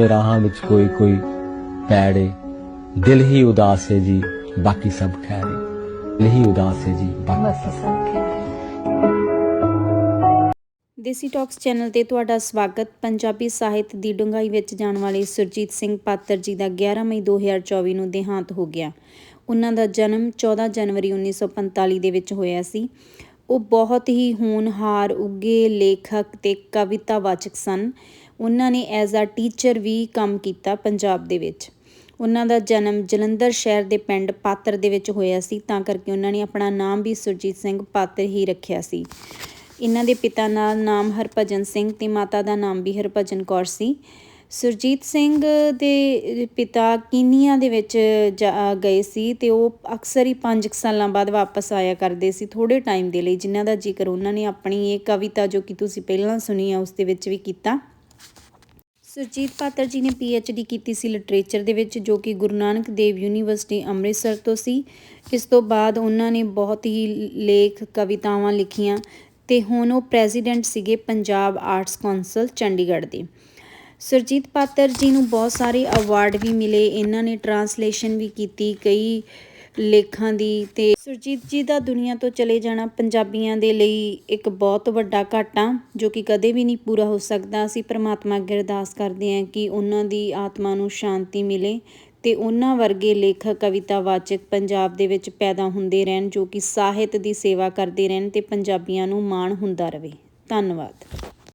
ਨੇ ਰਾਹਾਂ ਵਿੱਚ ਕੋਈ ਕੋਈ ਪੈੜੇ। ਦਿਲ ਹੀ ਉਦਾਸ ਹੈ ਜੀ, ਬਾਕੀ ਸਭ ਖੈਰ ਹੈ। ਦਿਲ ਹੀ ਉਦਾਸ ਹੈ ਜੀ, ਬਾਕੀ ਸਭ ਖੈਰ ਦੇਸੀ ਟਾਕਸ ਚੈਨਲ ਤੇ ਤੁਹਾਡਾ ਸਵਾਗਤ। ਪੰਜਾਬੀ ਸਾਹਿਤ ਦੀ ਡੂੰਘਾਈ ਵਿੱਚ ਜਾਣ ਵਾਲੇ ਸੁਰਜੀਤ ਸਿੰਘ ਪਾਤਰ ਜੀ ਦਾ 11 ਮਈ 2024 ਨੂੰ ਦੇਹਾਂਤ ਹੋ ਗਿਆ। ਉਹਨਾਂ ਦਾ ਜਨਮ 14 ਜਨਵਰੀ 1945 ਦੇ ਵਿੱਚ ਹੋਇਆ ਸੀ। ਉਹ ਬਹੁਤ ਹੀ ਹੋਣਹਾਰ ਉੱਗੇ ਲੇਖਕ ਤੇ ਕਵਿਤਾ ਵਾਚਕ ਸਨ। ਉਹਨਾਂ ਨੇ ਐਜ਼ ਅ ਟੀਚਰ ਵੀ ਕੰਮ ਕੀਤਾ ਪੰਜਾਬ ਦੇ ਵਿੱਚ। ਉਹਨਾਂ ਦਾ ਜਨਮ ਜਲੰਧਰ ਸ਼ਹਿਰ ਦੇ ਪਿੰਡ ਪਾਤਰ ਦੇ ਵਿੱਚ ਹੋਇਆ ਸੀ, ਤਾਂ ਕਰਕੇ ਉਹਨਾਂ ਨੇ ਆਪਣਾ ਨਾਮ ਵੀ ਸੁਰਜੀਤ ਸਿੰਘ ਪਾਤਰ ਹੀ ਰੱਖਿਆ ਸੀ। ਇਹਨਾਂ ਦੇ ਪਿਤਾ ਦਾ ਨਾਮ ਹਰਭਜਨ ਸਿੰਘ ਤੇ ਮਾਤਾ ਦਾ ਨਾਮ ਵੀ ਹਰਭਜਨ ਕੌਰ ਸੀ। ਸੁਰਜੀਤ ਸਿੰਘ ਦੇ ਪਿਤਾ ਕੀਨੀਆ ਦੇ ਵਿੱਚ ਜਾ- ਗਏ ਸੀ ਤੇ ਉਹ ਅਕਸਰ ਹੀ 5 ਸਾਲਾਂ ਬਾਅਦ ਵਾਪਸ ਆਇਆ ਕਰਦੇ ਸੀ ਥੋੜੇ ਟਾਈਮ ਦੇ ਲਈ, ਜਿਨ੍ਹਾਂ ਦਾ ਜ਼ਿਕਰ ਉਹਨਾਂ ਨੇ ਆਪਣੀ ਇਹ ਕਵਿਤਾ ਜੋ ਕਿ ਤੁਸੀਂ ਪਹਿਲਾਂ ਸੁਣੀ ਆ, ਉਸ ਦੇ ਵਿੱਚ ਵੀ ਕੀਤਾ। ਸੁਰਜੀਤ ਪਾਤਰ ਜੀ ਨੇ ਡੀ ਕੀਤੀ ਸੀ ਲਿਟਰੇਚਰ ਦੇ ਵਿੱਚ, ਜੋ ਕਿ ਗੁਰੂ ਨਾਨਕ ਦੇਵ ਯੂਨੀਵਰਸਿਟੀ ਅੰਮ੍ਰਿਤਸਰ ਤੋਂ ਸੀ। ਇਸ ਤੋਂ ਬਾਅਦ ਉਹਨਾਂ ਨੇ ਬਹੁਤ ਹੀ ਲੇਖ ਕਵਿਤਾਵਾਂ ਲਿਖੀਆਂ ਤੇ ਹੁਣ ਉਹ ਪ੍ਰੈਜ਼ੀਡੈਂਟ ਸੀਗੇ ਪੰਜਾਬ ਆਰਟਸ ਕੌਂਸਲ ਚੰਡੀਗੜ੍ਹ ਦੇ। ਸੁਰਜੀਤ ਪਾਤਰ ਜੀ ਨੂੰ ਬਹੁਤ ਸਾਰੇ ਅਵਾਰਡ ਵੀ ਮਿਲੇ, ਇਹਨਾਂ ਨੇ ਟਰਾਂਸਲੇਸ਼ਨ ਵੀ ਕੀਤੀ, ਕਈ ਲੇਖਾਂ ਦੀ ਤੇ ਸੁਰਜੀਤ ਜੀ ਦਾ ਦੁਨੀਆ ਤੋਂ ਚਲੇ ਜਾਣਾ ਪੰਜਾਬੀਆਂ ਦੇ ਲਈ ਇੱਕ ਬਹੁਤ ਵੱਡਾ ਘਾਟਾ, ਜੋ ਕਿ ਕਦੇ ਵੀ ਨਹੀਂ ਪੂਰਾ ਹੋ ਸਕਦਾ। ਅਸੀਂ ਪ੍ਰਮਾਤਮਾ ਅੱਗੇ ਅਰਦਾਸ ਕਰਦੇ ਹਾਂ ਕਿ ਉਹਨਾਂ ਦੀ ਆਤਮਾ ਨੂੰ ਸ਼ਾਂਤੀ ਮਿਲੇ ਤੇ ਉਹਨਾਂ ਵਰਗੇ ਲੇਖਕ, ਕਵਿਤਾ, ਵਾਚਕ ਪੰਜਾਬ ਦੇ ਵਿੱਚ ਪੈਦਾ ਹੁੰਦੇ ਰਹਿਣ, ਜੋ ਕਿ ਸਾਹਿਤ ਦੀ ਸੇਵਾ ਕਰਦੇ ਰਹਿਣ ਤੇ ਪੰਜਾਬੀਆਂ ਨੂੰ ਮਾਣ ਹੁੰਦਾ ਰਹੇ। ਧੰਨਵਾਦ।